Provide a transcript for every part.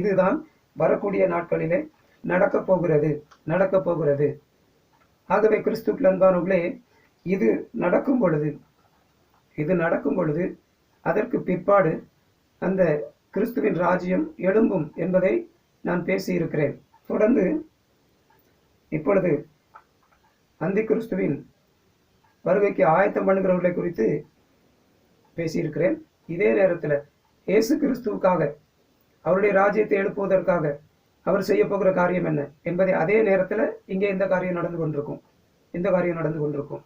இதுதான் வரக்கூடிய நாட்களிலே நடக்கப் போகிறது நடக்கப் போகிறது. ஆகவே கிறிஸ்துக்கள் அன்பானவர்களே இது நடக்கும் பொழுது இது நடக்கும் பொழுது அதற்கு பிற்பாடு அந்த கிறிஸ்துவின் ராஜ்யம் எழும்பும் என்பதை நான் பேசியிருக்கிறேன். தொடர்ந்து இப்பொழுது அந்தி கிறிஸ்துவின் வருகைக்கு ஆயத்தம் பண்ணுகிறவர்களை குறித்து பேசியிருக்கிறேன். இதே நேரத்தில் இயேசு கிறிஸ்துவுக்காக அவருடைய ராஜ்யத்தை எழுப்புவதற்காக அவர் செய்ய போகிற காரியம் என்ன என்பதை அதே நேரத்தில் இங்கே இந்த காரியம் நடந்து கொண்டிருக்கும். இந்த காரியம் நடந்து கொண்டிருக்கும்.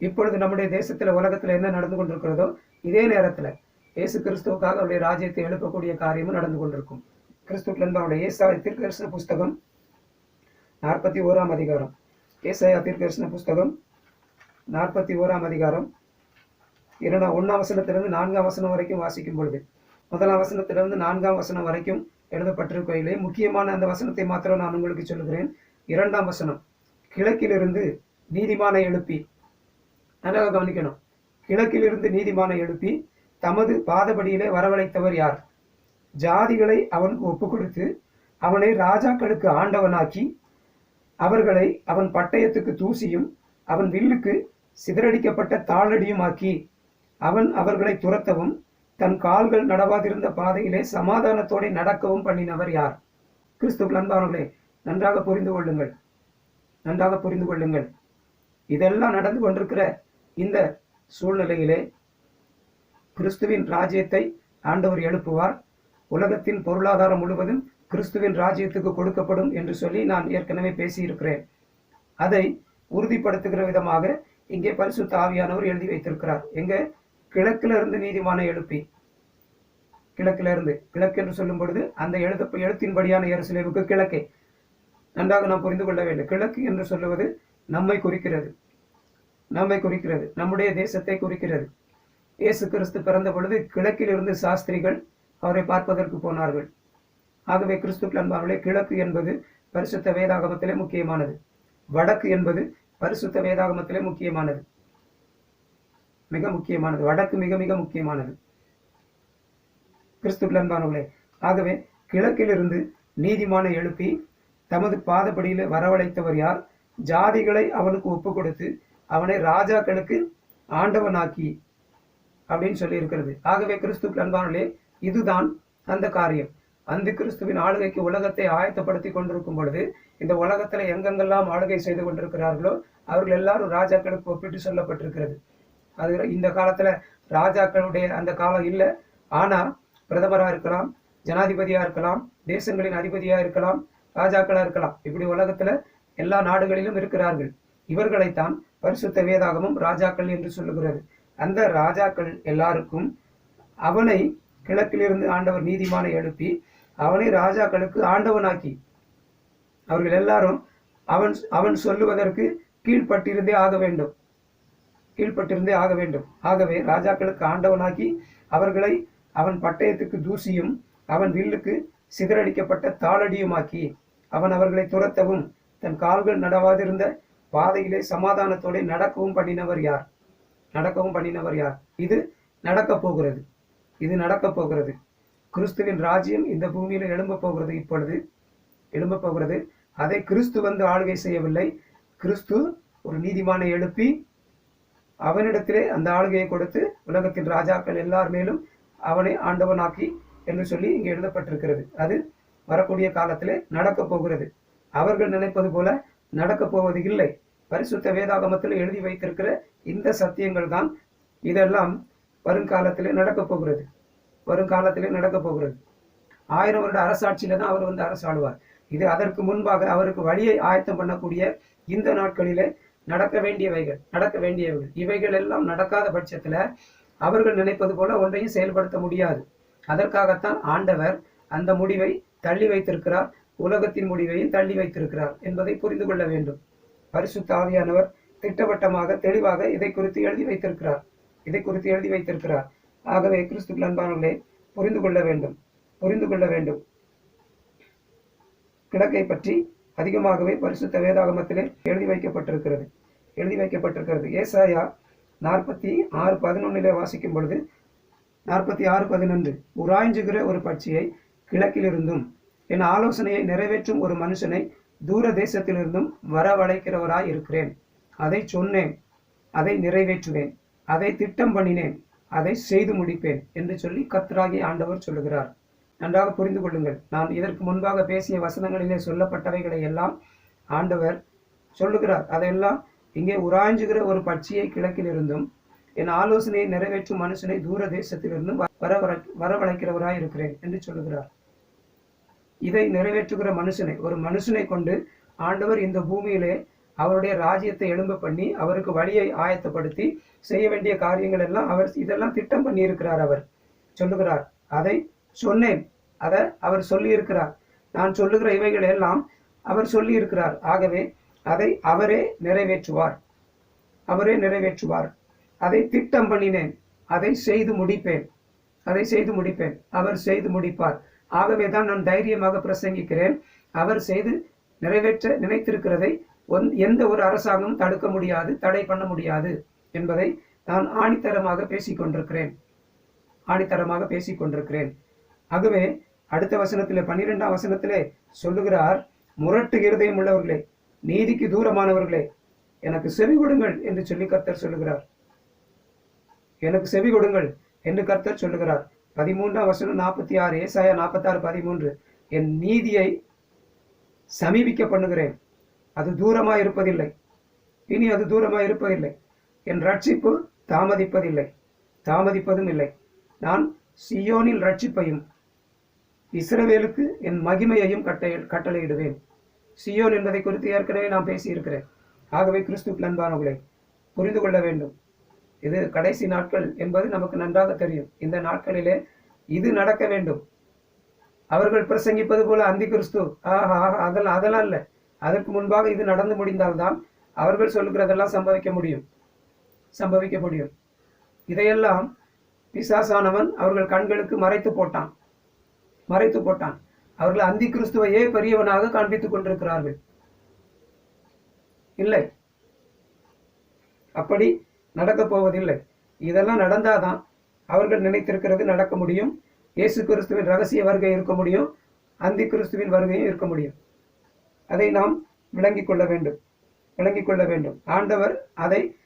இப்பொழுது நம்முடைய தேசத்தில் உலகத்தில் என்ன நடந்து கொண்டிருக்கிறதோ இதே நேரத்தில் இயேசு கிறிஸ்துவுக்காக அவருடைய ராஜ்யத்தை எழுப்பக்கூடிய காரியமும் நடந்து கொண்டிருக்கும். கிறிஸ்துக்கள் அவருடைய ஏசாய தீர்க்கதரிசன புஸ்தகம் நாற்பத்தி ஓராம் அதிகாரம். ஏசாயா தீர்க்கதரிசன புஸ்தகம் நாற்பத்தி ஓராம் அதிகாரம். இரண்டாம் ஒன்றாம் வசனத்திலிருந்து நான்காம் வசனம் வரைக்கும் வாசிக்கும் பொழுது முதலாம் வசனத்திலிருந்து நான்காம் வசனம் வரைக்கும் எழுதப்பட்டிருக்கையிலே முக்கியமான அந்த வசனத்தை மாத்திரம் நான் உங்களுக்கு சொல்லுகிறேன். இரண்டாம் வசனம் கிழக்கிலிருந்து நீதிமானை எழுப்பி. நல்லா கவனிக்கணும். கிழக்கிலிருந்து நீதிமானை எழுப்பி தமது பாதபடியிலே வரவழைத்தவர் யார்? ஜாதிகளை அவனுக்கு ஒப்பு கொடுத்து அவனை ராஜாக்களுக்கு ஆண்டவனாக்கி அவர்களை அவன் பட்டயத்துக்கு தூசியும் அவன் வில்லுக்கு சிதறடிக்கப்பட்ட தாளடியுமாக்கி அவன் அவர்களை துரத்தவும் தன் கால்கள் நடவாதிருந்த பாதையிலே சமாதானத்தோடு நடக்கவும் பண்ணினவர் யார்? கிறிஸ்துவ அன்பானவர்களே நன்றாக புரிந்து கொள்ளுங்கள். நன்றாக புரிந்து கொள்ளுங்கள். இதெல்லாம் நடந்து கொண்டிருக்கிற இந்த சூழ்நிலையிலே கிறிஸ்துவின் ராஜ்யத்தை ஆண்டவர் எழுப்புவார். உலகத்தின் பொருளாதாரம் முழுவதும் கிறிஸ்துவின் ராஜ்யத்துக்கு கொடுக்கப்படும் என்று சொல்லி நான் ஏற்கனவே பேசியிருக்கிறேன். அதை உறுதிப்படுத்துகிற விதமாக இங்கே பரிசுத்த ஆவியானவர் எழுதி வைத்திருக்கிறார். எங்கே? கிழக்கில் இருந்து நீதிமானை எழுப்பி கிழக்கில் இருந்து கிழக்கு என்று சொல்லும் பொழுது அந்த எழுத எழுத்தின்படியான எருசலேமுக்கு கிழக்கே. நன்றாக நாம் புரிந்து கொள்ள வேண்டும். கிழக்கு என்று சொல்லுவது நம்மை குறிக்கிறது. நம்மை குறிக்கிறது. நம்முடைய தேசத்தை குறிக்கிறது. இயேசு கிறிஸ்து பிறந்த பொழுது கிழக்கிலிருந்து சாஸ்திரிகள் அவரை பார்ப்பதற்கு போனார்கள். ஆகவே கிறிஸ்துக்கள் அன்பார்களே கிழக்கு என்பது பரிசுத்த வேதாகமத்திலே முக்கியமானது. வடக்கு என்பது பரிசுத்த வேதாகமத்திலே முக்கியமானது. மிக முக்கியமானது. வடக்கு மிக மிக முக்கியமானது. கிறிஸ்து அன்பானவர்களே ஆகவே கிழக்கிலிருந்து நீதிமானை எழுப்பி தமது பாதப்படியிலே வரவழைத்தவர் யார்? ஜாதிகளை அவனுக்கு ஒப்பு கொடுத்து அவனை ராஜாக்களுக்கு ஆண்டவனாக்கி அப்படின்னு சொல்லி இருக்கிறது ஆகவே கிறிஸ்து அன்பானே இதுதான் அந்த காரியம். அந்த கிறிஸ்துவின் ஆளுகைக்கு உலகத்தை ஆயத்தப்படுத்தி கொண்டிருக்கும் பொழுது இந்த உலகத்துல எங்கெங்கெல்லாம் ஆளுகை செய்து கொண்டிருக்கிறார்களோ அவர்கள் எல்லாரும் ராஜாக்களுக்கு ஒப்பிட்டு சொல்லப்பட்டிருக்கிறது. அது இந்த காலத்துல ராஜாக்களுடைய அந்த காலம் இல்லை. ஆனா பிரதமராக இருக்கலாம் ஜனாதிபதியா இருக்கலாம் தேசங்களின் அதிபதியா இருக்கலாம் ராஜாக்களா இருக்கலாம். இப்படி உலகத்துல எல்லா நாடுகளிலும் இருக்கிறார்கள். இவர்களைத்தான் பரிசுத்த வேதாகமும் ராஜாக்கள் என்று சொல்லுகிறது. அந்த ராஜாக்கள் எல்லாருக்கும் அவனை கிழக்கிலிருந்து ஆண்டவர் நீதிமானை எழுப்பி அவனை ராஜாக்களுக்கு ஆண்டவனாக்கி அவர்கள் எல்லாரும் அவன் அவன் சொல்லுவதற்கு கீழ்ப்பட்டிருந்தே ஆக வேண்டும். கீழ்ப்பட்டிருந்தே ஆக வேண்டும். ஆகவே ராஜாக்களுக்கு ஆண்டவனாகி அவர்களை அவன் பட்டயத்துக்கு தூசியும் அவன் வில்லுக்கு சிதறடிக்கப்பட்ட தாளடியுமாக்கி அவன் அவர்களை துரத்தவும் தன் கால்கள் நடவாதிருந்த பாதையிலே சமாதானத்தோடு நடக்கவும் பண்ணினவர் யார்? நடக்கவும் பண்ணினவர் யார்? இது நடக்கப் போகிறது. இது நடக்கப் போகிறது. கிறிஸ்துவின் ராஜ்யம் இந்த பூமியில எழும்ப போகிறது இப்பொழுது. எழும்ப போகிறது. அதை கிறிஸ்து வந்து ஆளுகை செய்யவில்லை. கிறிஸ்து ஒரு நீதிமானை எழுப்பி அவனிடத்திலே அந்த ஆளுகையை கொடுத்து உலகத்தின் ராஜாக்கள் எல்லார் மேலும் அவனை ஆண்டவனாக்கி என்று சொல்லி இங்கே எழுதப்பட்டிருக்கிறது. அது வரக்கூடிய காலத்திலே நடக்கப் போகிறது. அவர்கள் நினைப்பது போல நடக்கப் போவது இல்லை. பரிசுத்த வேதாகமத்தில் எழுதி வைத்திருக்கிற இந்த சத்தியங்கள் தான் இதெல்லாம் வருங்காலத்திலே நடக்கப் போகிறது. வருங்காலத்திலே நடக்கப் போகிறது. ஆயிரம் வருட அரசாட்சியில தான் அவர் வந்து அரசாளுவார். இது அதற்கு முன்பாக அவருக்கு வழியை ஆயத்தம் பண்ணக்கூடிய இந்த நாட்களிலே நடக்க வேண்டியவைகள் நடக்க வேண்டியவைகள். இவைகள் எல்லாம் நடக்காத பட்சத்துல அவர்கள் நினைப்பது போல ஒன்றையும் செயல்படுத்த முடியாது. அதற்காகத்தான் ஆண்டவர் அந்த முடிவை தள்ளி வைத்திருக்கிறார் உலகத்தின் முடிவையும் தள்ளி வைத்திருக்கிறார் என்பதை புரிந்து கொள்ள வேண்டும். பரிசுத்த ஆவியானவர் திட்டவட்டமாக தெளிவாக இதை குறித்து எழுதி வைத்திருக்கிறார். இதை குறித்து எழுதி வைத்திருக்கிறார். ஆகவே கிறிஸ்துக்கள் அன்பானவர்களே புரிந்து கொள்ள வேண்டும். புரிந்து கொள்ள வேண்டும். கிழக்கை பற்றி அதிகமாகவே பரிசுத்த வேதாகமத்திலே எழுதி வைக்கப்பட்டிருக்கிறது. எழுதி வைக்கப்பட்டிருக்கிறது. ஏசாயா நாற்பத்தி ஆறு பதினொன்னிலே வாசிக்கும் பொழுது நாற்பத்தி ஆறு பதினொன்று உராய்ஞ்சுகிற ஒரு பட்சியை கிழக்கிலிருந்தும் என் ஆலோசனையை நிறைவேற்றும் ஒரு மனுஷனை தூர தேசத்திலிருந்தும் வரவழைக்கிறவராய் இருக்கிறேன். அதை சொன்னேன் அதை நிறைவேற்றுவேன். அதை திட்டம் பண்ணினேன் அதை செய்து முடிப்பேன் என்று சொல்லி கத்ராகி ஆண்டவர் சொல்லுகிறார். நன்றாக புரிந்து கொள்ளுங்கள். நான் இதற்கு முன்பாக பேசிய வசனங்களிலே சொல்லப்பட்டவைகளை எல்லாம் ஆண்டவர் சொல்லுகிறார். அதையெல்லாம் இங்கே உராய்ஞ்சுகிற ஒரு பட்சியை கிழக்கிலிருந்தும் என் ஆலோசனையை நிறைவேற்றும் மனுஷனை தூர தேசத்திலிருந்தும் வர வரவழைக்கிறவராய் இருக்கிறேன் என்று சொல்லுகிறார். இதை நிறைவேற்றுகிற மனுஷனை ஒரு மனுஷனை கொண்டு ஆண்டவர் இந்த பூமியிலே அவருடைய ராஜ்யத்தை எழும்ப பண்ணி அவருக்கு வழியை ஆயத்தப்படுத்தி செய்ய வேண்டிய காரியங்கள் எல்லாம் அவர் இதெல்லாம் திட்டம் பண்ணி இருக்கிறார் அவர். சொல்லுகிறார். அதை சொன்னேன். அதை அவர் சொல்லியிருக்கிறார். நான் சொல்லுகிற இவைகள் எல்லாம் அவர் சொல்லியிருக்கிறார். ஆகவே அதை அவரே நிறைவேற்றுவார். அவரே நிறைவேற்றுவார். அதை திட்டம் பண்ணினேன். அதை செய்து முடிப்பேன். அதை செய்து முடிப்பேன். அவர் செய்து முடிப்பார். ஆகவே தான் நான் தைரியமாக பிரசங்கிக்கிறேன். அவர் செய்து நிறைவேற்ற நினைத்திருக்கிறதை ஒன்- எந்த ஒரு அரசாங்கமும் தடுக்க முடியாது தடை பண்ண முடியாது என்பதை நான் ஆணித்தரமாக பேசிக் கொண்டிருக்கிறேன் ஆணித்தரமாக பேசிக் கொண்டிருக்கிறேன் ஆகவே அடுத்த வசனத்திலே பன்னிரெண்டாம் வசனத்திலே சொல்லுகிறார் முரட்டு இருதயம் உள்ளவர்களே நீதிக்கு தூரமானவர்களே எனக்கு செவி கொடுங்கள் என்று சொல்லி கர்த்தர் சொல்லுகிறார். எனக்கு செவி கொடுங்கள் என்று கர்த்தர் சொல்லுகிறார். பதிமூன்றாம் வசனம் நாற்பத்தி ஆறு ஏசாயா நாற்பத்தாறு பதிமூன்று என் நீதியை சமீபிக்க பண்ணுகிறேன் அது தூரமாக இருப்பதில்லை இனி அது தூரமாக இருப்பதில்லை என் ரட்சிப்பு தாமதிப்பதில்லை தாமதிப்பதும் இல்லை. நான் சியோனில் ரட்சிப்பையும் இஸ்ரவேலுக்கு என் மகிமையையும் கட்டளை கட்டளையிடுவேன். சியோன் என்பதை குறித்து ஏற்கனவே நான் பேசியிருக்கிறேன். ஆகவே கிறிஸ்து அன்பானவர்களே புரிந்து கொள்ள வேண்டும். இது கடைசி நாட்கள் என்பது நமக்கு நன்றாக தெரியும். இந்த நாட்களிலே இது நடக்க வேண்டும். அவர்கள் பிரசங்கிப்பது போல அந்தி கிறிஸ்து ஆஹா ஆஹா, அதெல்லாம் அதெல்லாம் இல்லை. அதற்கு முன்பாக இது நடந்து முடிந்தால்தான் அவர்கள் சொல்லுகிறதெல்லாம் சம்பவிக்க முடியும். சம்பவிக்க முடியும். இதையெல்லாம் பிசாசானவன் அவர்கள் கண்களுக்கு மறைத்து போட்டான். மறைத்து போட்டான். அவர்கள் அந்தி கிறிஸ்துவையே பெரியவனாக காண்பித்துக் கொண்டிருக்கிறார்கள். இல்லை. அப்படி நடக்கப் போவதில்லை. இதெல்லாம் நடந்தாதான் அவர்கள் நினைத்திருக்கிறது நடக்க முடியும். இயேசு கிறிஸ்துவின் ரகசிய வருகை இருக்க முடியும். அந்தி கிறிஸ்துவின் வருகையும் இருக்க முடியும். அதை நாம் விளங்கிக் கொள்ள வேண்டும். விளங்கிக் கொள்ள வேண்டும். ஆண்டவர் அதை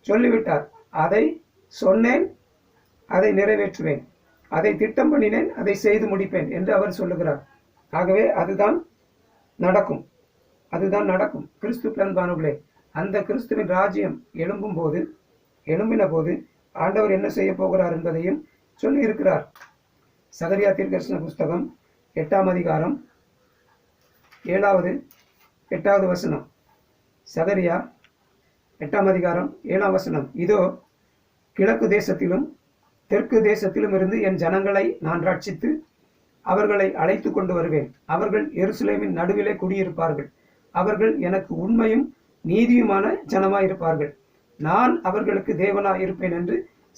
சொல்லிவிட்டார். அதை சொன்னேன். அதை நிறைவேற்றுவேன். அதை திட்டம் பண்ணினேன் அதை செய்து முடிப்பேன் என்று அவர் சொல்லுகிறார். ஆகவே அதுதான் நடக்கும். அதுதான் நடக்கும். கிறிஸ்து பிளன்பானுகளே அந்த கிறிஸ்துவின் ராஜ்யம் எழும்பும் போது எழும்பின போது ஆண்டவர் என்ன செய்ய போகிறார் என்பதையும் சொல்லியிருக்கிறார். சகரியா தீர்க்கதரிசன புஸ்தகம் எட்டாம் அதிகாரம் ஏழாவது எட்டாவது வசனம். சகரியா எட்டாம் அதிகாரம் ஏழாம் வசனம். இதோ கிழக்கு தேசத்திலும் தெற்கு தேசத்திலும் இருந்து என் ஜனங்களை நான் ரட்சித்து அவர்களை அழைத்து கொண்டு வருவேன். அவர்கள் எருசலேமின் நடுவிலே குடியிருப்பார்கள். அவர்கள் எனக்கு உண்மையும் நீதியுமான ஜனமாயிருப்பார்கள். நான் அவர்களுக்கு தேவனாய் இருப்பேன் என்று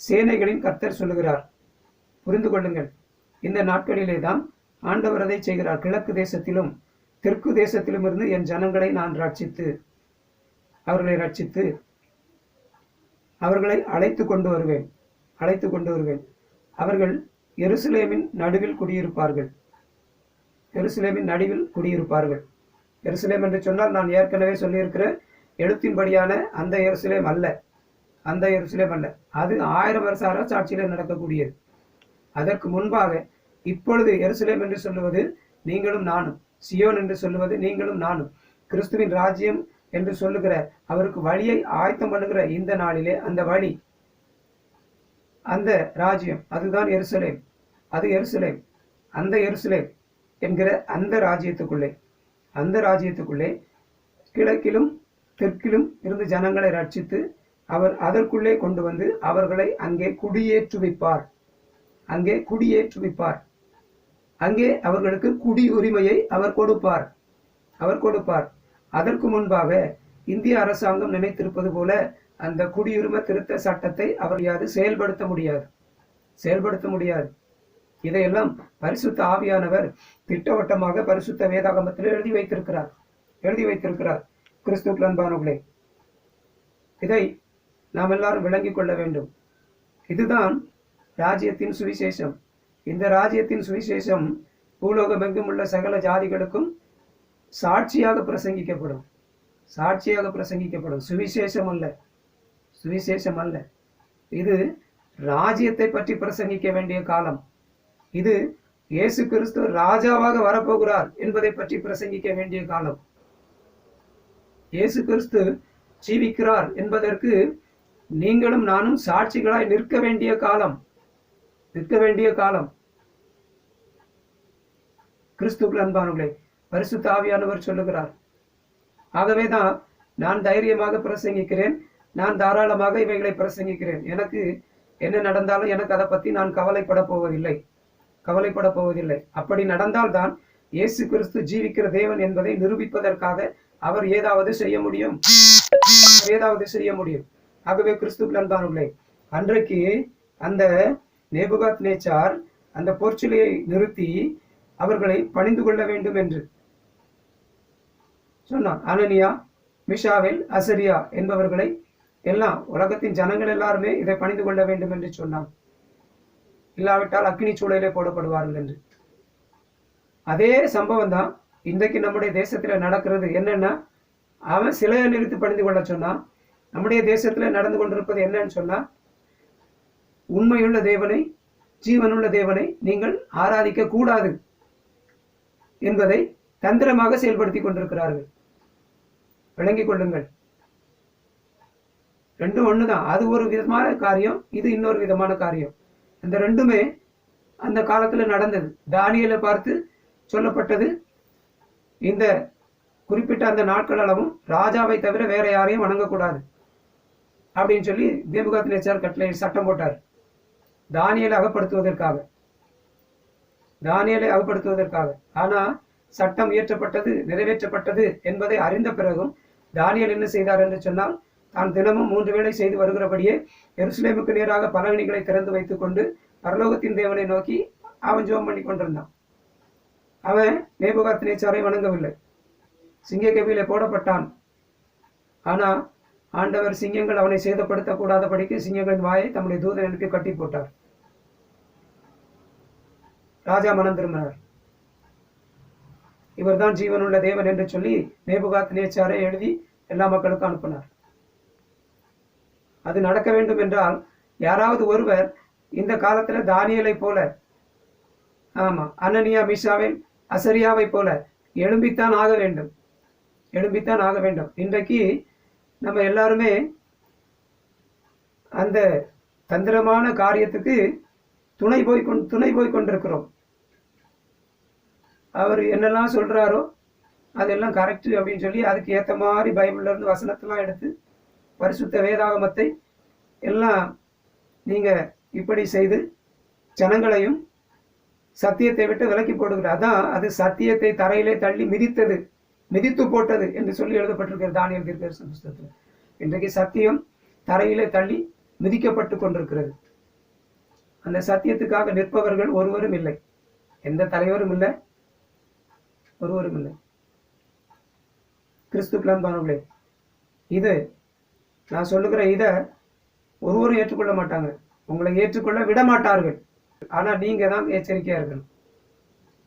சேனைகளின் கர்த்தர் சொல்லுகிறார். புரிந்து கொள்ளுங்கள். இந்த நாட்களிலே தான் ஆண்டவர் அதை செய்கிறார். கிழக்கு தேசத்திலும் தெற்கு தேசத்திலும் இருந்து என் ஜனங்களை நான் ரட்சித்து அவர்களை ரட்சித்து அவர்களை அழைத்து கொண்டு வருவேன். அழைத்து கொண்டு வருவேன். அவர்கள் எருசலேமின் நடுவில் குடியிருப்பார்கள். எருசலேமின் நடுவில் குடியிருப்பார்கள். எருசலேம் என்று சொன்னால் நான் ஏற்கனவே சொல்லியிருக்கிற எழுத்தின்படியான அந்த எருசலேம் அல்ல. அந்த எருசலேம் அல்ல. அது ஆயிரம் வருஷ அரசாட்சியில் நடக்கக்கூடியது. அதற்கு முன்பாக இப்பொழுது எருசலேம் என்று சொல்லுவது நீங்களும் நானும். சியோன் என்று சொல்லுவது நீங்களும் நானும். கிறிஸ்துவின் ராஜ்யம் என்று சொல்லுகிற அவருக்கு வழியை ஆயத்தம் பண்ணுகிற இந்த நாளிலே அந்த வழி அந்த ராஜ்யம் அதுதான் எருசலேம். அது எருசலேம் அந்த எருசலேம் என்கிற அந்த ராஜ்யத்துக்குள்ளே அந்த ராஜ்யத்துக்குள்ளே கிழக்கிலும் தெற்கிலும் இருந்து ஜனங்களை ரட்சித்து அவர் அதற்குள்ளே கொண்டு வந்து அவர்களை அங்கே குடியேற்றுவிப்பார். அங்கே குடியேற்றுவிப்பார். அங்கே அவர்களுக்கு குடி உரிமையை அவர் கொடுப்பார். அவர் கொடுப்பார். அதற்கு முன்பாக இந்திய அரசாங்கம் நினைத்திருப்பது போல அந்த குடியுரிமை திருத்த சட்டத்தை அவர் செயல்படுத்த முடியாது. செயல்படுத்த முடியாது. இதையெல்லாம் பரிசுத்த ஆவியானவர் திட்டவட்டமாக பரிசுத்த வேதாகமத்தில் எழுதி வைத்திருக்கிறார். எழுதி வைத்திருக்கிறார். கிறிஸ்துக்கள் அன்பானவர்களே இதை நாம் எல்லாரும் விளங்கிக் கொள்ள வேண்டும். இதுதான் ராஜ்யத்தின் சுவிசேஷம். இந்த ராஜ்யத்தின் சுவிசேஷம் பூலோகமெங்கும் உள்ள சகல ஜாதிகளுக்கும் சாட்சியாக பிரசங்கிக்கப்படும். சாட்சியாக பிரசங்கிக்கப்படும். சுவிசேஷம் அல்ல. சுவிசேஷம் அல்ல இது ராஜ்யத்தை பற்றி பிரசங்கிக்க வேண்டிய காலம். இது இயேசு கிறிஸ்து ராஜாவாக வரப்போகிறார் என்பதை பற்றி பிரசங்கிக்க வேண்டிய காலம். இயேசு கிறிஸ்து ஜீவிக்கிறார் என்பதற்கு நீங்களும் நானும் சாட்சிகளாய் நிற்க வேண்டிய காலம். நிற்க வேண்டிய காலம். கிறிஸ்துக்கள் அன்பானவர்களே பரிசு தாவியானவர் சொல்லுகிறார். ஆகவே தான் நான் தைரியமாக பிரசங்கிக்கிறேன். நான் தாராளமாக இவைகளை பிரசங்கிக்கிறேன். எனக்கு என்ன நடந்தாலும் எனக்கு அதை பத்தி நான் கவலைப்பட போவதில்லை. கவலைப்பட போவதில்லை. அப்படி நடந்தால்தான் இயேசு கிறிஸ்து ஜீவிக்கிற தேவன் என்பதை நிரூபிப்பதற்காக அவர் ஏதாவது செய்ய முடியும். ஏதாவது செய்ய முடியும். ஆகவே கிறிஸ்துக்குள் அன்பானவர்களே அன்றைக்கு அந்த நேபுகாத் நேச்சார் அந்த போர்ச்சுலியை நிறுத்தி அவர்களை பணிந்து கொள்ள வேண்டும் என்று சொன்னான் அனனியா மிஷாவில் அசரியா என்பவர்களை எல்லாம் உலகத்தின் ஜனங்கள் எல்லாருமே இதை பணிந்து கொள்ள வேண்டும் என்று சொன்னான். இல்லாவிட்டால் அக்னி சூழலே போடப்படுவார்கள் என்று. அதே சம்பவம் தான் இன்றைக்கு நம்முடைய தேசத்துல நடக்கிறது. என்னன்னா அவன் சிலையை நிறுத்தி பணிந்து கொள்ள சொன்னான். நம்முடைய தேசத்துல நடந்து கொண்டிருப்பது என்னன்னு சொன்னா உண்மையுள்ள தேவனை ஜீவனுள்ள தேவனை நீங்கள் ஆராதிக்க கூடாது என்பதை தந்திரமாக செயல்படுத்தி கொண்டிருக்கிறார்கள். விளங்கிக் கொள்ளுங்கள். ரெண்டும் ஒன்று தான் அது ஒரு விதமான காரியம் இது இன்னொரு விதமான காரியம். இந்த ரெண்டுமே அந்த காலத்தில் நடந்தது. தானியலை பார்த்து சொல்லப்பட்டது. இந்த குறிப்பிட்ட அந்த நாட்கள் அளவும் ராஜாவை தவிர வேற யாரையும் வணங்கக்கூடாது அப்படின்னு சொல்லி தேவகாத் நேச்சார் கட்டளை சட்டம் போட்டார். தானியலை அகப்படுத்துவதற்காக. தானியலை அகப்படுத்துவதற்காக. ஆனா சட்டம் இயற்றப்பட்டது நிறைவேற்றப்பட்டது என்பதை அறிந்த பிறகும் தானியல் என்ன செய்தார் என்று சொன்னால் தான் தினமும் மூன்று வேளை செய்து வருகிறபடியே எருசலேமுக்கு நேராக பலகணிகளை திறந்து வைத்துக் கொண்டு பரலோகத்தின் தேவனை நோக்கி அவன் ஜோம் பண்ணி கொண்டிருந்தான். அவன் நேபுகாத் நேச்சாரை வணங்கவில்லை. சிங்க கவியில போடப்பட்டான். ஆனா ஆண்டவர் சிங்கங்கள் அவனை சேதப்படுத்தக்கூடாதபடிக்கு சிங்கங்களின் வாயை தம்முடைய தூதன் அனுப்பி கட்டி போட்டார். ராஜா மனம் திரும்பினார். இவர்தான் ஜீவனுள்ள தேவன் என்று சொல்லி நேபுகாத் நேச்சாரை எழுதி எல்லா மக்களுக்கும் அனுப்பினார். அது நடக்க வேண்டும் என்றால் யாராவது ஒருவர் இந்த காலத்துல தானியலை போல ஆமா அனனியா மிஷாவின் அசரியாவை போல எழும்பித்தான் ஆக வேண்டும். எழும்பித்தான் ஆக வேண்டும். இன்றைக்கு நம்ம எல்லாருமே அந்த தந்திரமான காரியத்துக்கு துணை போய் கொண்டு துணை போய் கொண்டிருக்கிறோம். அவர் என்னெல்லாம் சொல்றாரோ அதெல்லாம் கரெக்ட் அப்படின்னு சொல்லி அதுக்கு ஏத்த மாதிரி பைபிள்லேருந்து வசனத்தெல்லாம் எடுத்து பரிசுத்த வேதாகமத்தை எல்லாம் நீங்க இப்படி செய்து ஜனங்களையும் சத்தியத்தை விட்டு விலக்கி போடுகிற அதான் அது சத்தியத்தை தரையிலே தள்ளி மிதித்தது மிதித்து போட்டது என்று சொல்லி எழுதப்பட்டிருக்கிறது தானியல் தீர்க்கதரிசன புஸ்தகத்தில். இன்றைக்கு சத்தியம் தரையிலே தள்ளி மிதிக்கப்பட்டு கொண்டிருக்கிறது. அந்த சத்தியத்துக்காக நிற்பவர்கள் ஒருவரும் இல்லை. எந்த தலைவரும் இல்லை. ஒருவரும் இல்லை. கிறிஸ்து பிளம்பானவர்களே இது நான் சொல்லுகிற இதை ஒருவரும் ஏற்றுக்கொள்ள மாட்டாங்க. உங்களை ஏற்றுக்கொள்ள விட மாட்டார்கள் ஆனா நீங்கள் தான் எச்சரிக்கையா இருக்கணும்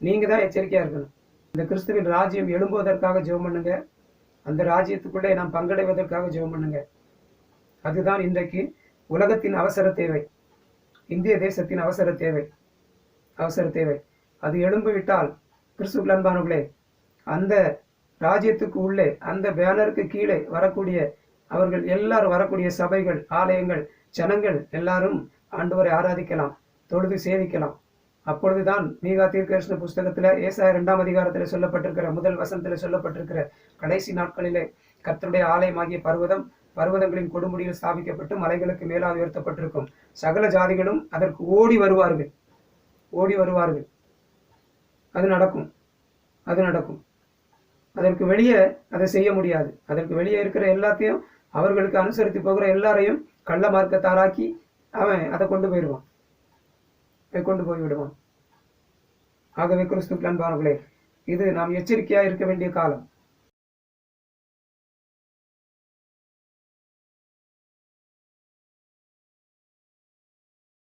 நீங்கள் தான் எச்சரிக்கையா இருக்கணும் இந்த கிறிஸ்துவின் ராஜ்யம் எழும்புவதற்காக ஜெபம் பண்ணுங்க. அந்த ராஜ்யத்துக்குள்ளே நாம் பங்கடைவதற்காக ஜெபம் பண்ணுங்க. அதுதான் இன்றைக்கு உலகத்தின் அவசர தேவை. இந்திய தேசத்தின் அவசர தேவை. அவசர தேவை. அது எழும்பு விட்டால் கிறிஸ்துவில் அன்பானவர்களே அந்த ராஜ்யத்துக்கு உள்ளே அந்த பேனருக்கு கீழே வரக்கூடிய அவர்கள் எல்லாரும் வரக்கூடிய சபைகள் ஆலயங்கள் ஜனங்கள் எல்லாரும் ஆண்டவரை ஆராதிக்கலாம் தொழுது சேவிக்கலாம். அப்பொழுதுதான் மீகா தீர்க்கதரிசன புஸ்தகத்துல ஏசாய இரண்டாம் அதிகாரத்துல சொல்லப்பட்டிருக்கிற முதல் வசனத்துல சொல்லப்பட்டிருக்கிற கடைசி நாட்களிலே கர்த்தருடைய ஆலயமாகிய பர்வதம் பர்வதங்களின் கொடுமுடியில் ஸ்தாபிக்கப்பட்டு மலைகளுக்கு மேலாக உயர்த்தப்பட்டிருக்கும். சகல ஜாதிகளும் அதற்கு ஓடி வருவார்கள். ஓடி வருவார்கள். அது நடக்கும். அது நடக்கும். அதற்கு வெளியே அதை செய்ய முடியாது. அதற்கு வெளியே இருக்கிற எல்லாத்தையும் அவர்களுக்கு அனுசரித்து போகிற எல்லாரையும் கள்ள மார்க்கத்தாராக்கி அவன் அதை கொண்டு போயிடுவான். கொண்டு போய் விடுவான். ஆகவே கிறிஸ்து அன்பானவர்களே இது நாம் எச்சரிக்கையா இருக்க வேண்டிய காலம்.